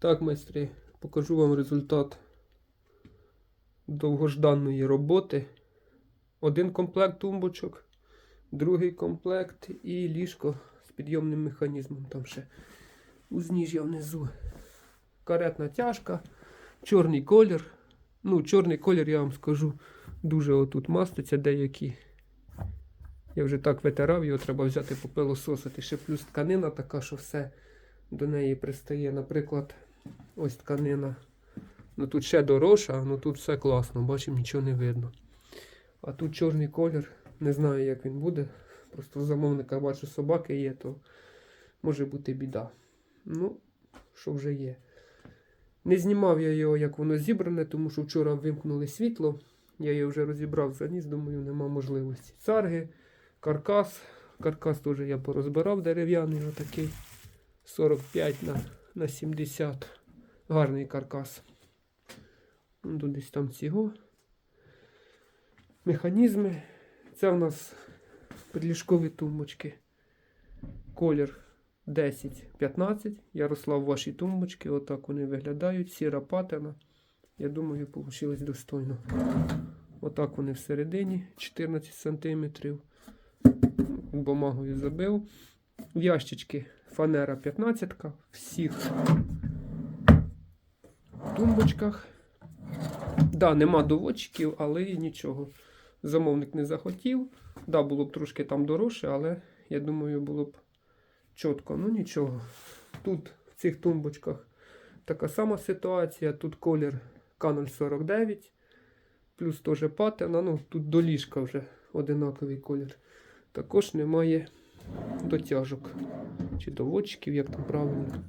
Так, майстри, покажу вам результат довгожданої роботи. Один комплект тумбочок, другий комплект і ліжко з підйомним механізмом. Там ще узніжжя внизу. Каретна тяжка, чорний колір. Ну, чорний колір, я вам скажу, дуже отут маститься деякі. Я вже так витирав, його треба взяти попилососити. Ще плюс тканина така, що все до неї пристає. Наприклад, ось тканина. Ну тут ще дорожча, ну тут все класно, бачимо, нічого не видно. А тут чорний колір, не знаю, як він буде. Просто в замовника бачу, собаки є, то може бути біда. Ну, що вже є. Не знімав я його, як воно зібране, тому що вчора вимкнули світло. Я його вже розібрав заніс, думаю, нема можливості. Царги, каркас. Каркас теж я порозбирав дерев'яний, отакий 45 на, на 70. Гарний каркас. Ну, Тут десь там цього. Механізми. Це в нас підліжкові тумбочки. Колір 10-15. Ярослав ваші тумбочки. Отак вони виглядають. Сіра патина. Я думаю, вийшло достойно. Отак вони всередині 14 см. Бумагою забив. Ящички фанера 15 всіх тумбочках. Да, нема доводчиків, але нічого. Замовник не захотів. Да, було б трошки там дорожче, але я думаю, було б чітко. Ну нічого. Тут в цих тумбочках така сама ситуація. Тут колір К049, плюс теж патина. Ну, тут до ліжка вже одинаковий колір. Також немає дотяжок чи доводчиків, як там правильно.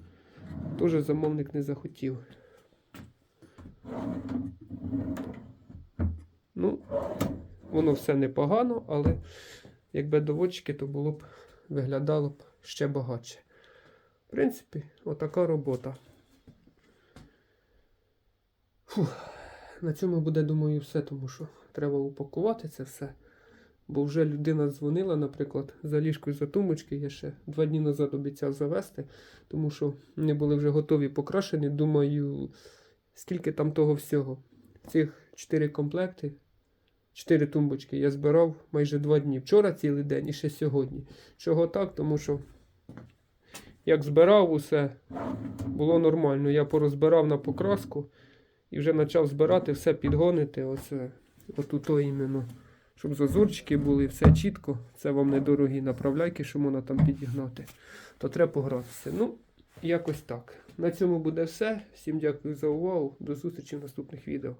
Теж замовник не захотів. Ну, воно все непогано, але якби доводчики, то було б виглядало б ще багатше. В принципі, отака робота. Фух. На цьому буде, думаю, все, тому що треба упакувати це все. Бо вже людина дзвонила, наприклад, за ліжкою за тумбочки. Я ще два дні назад обіцяв завести, тому що вони були вже готові покрашені. Думаю, скільки там того всього. Цих чотири комплекти, чотири тумбочки я збирав майже два дні. Вчора цілий день і ще сьогодні. Чого так? Тому що як збирав усе, було нормально. Я порозбирав на покраску і вже почав збирати, все підгонити. Оце, отут то іменно. Щоб зазорчики були, все чітко. Це вам недорогі направляйки, що можна там підігнати. То треба погратися. Ну, якось так. На цьому буде все. Всім дякую за увагу. До зустрічі в наступних відео.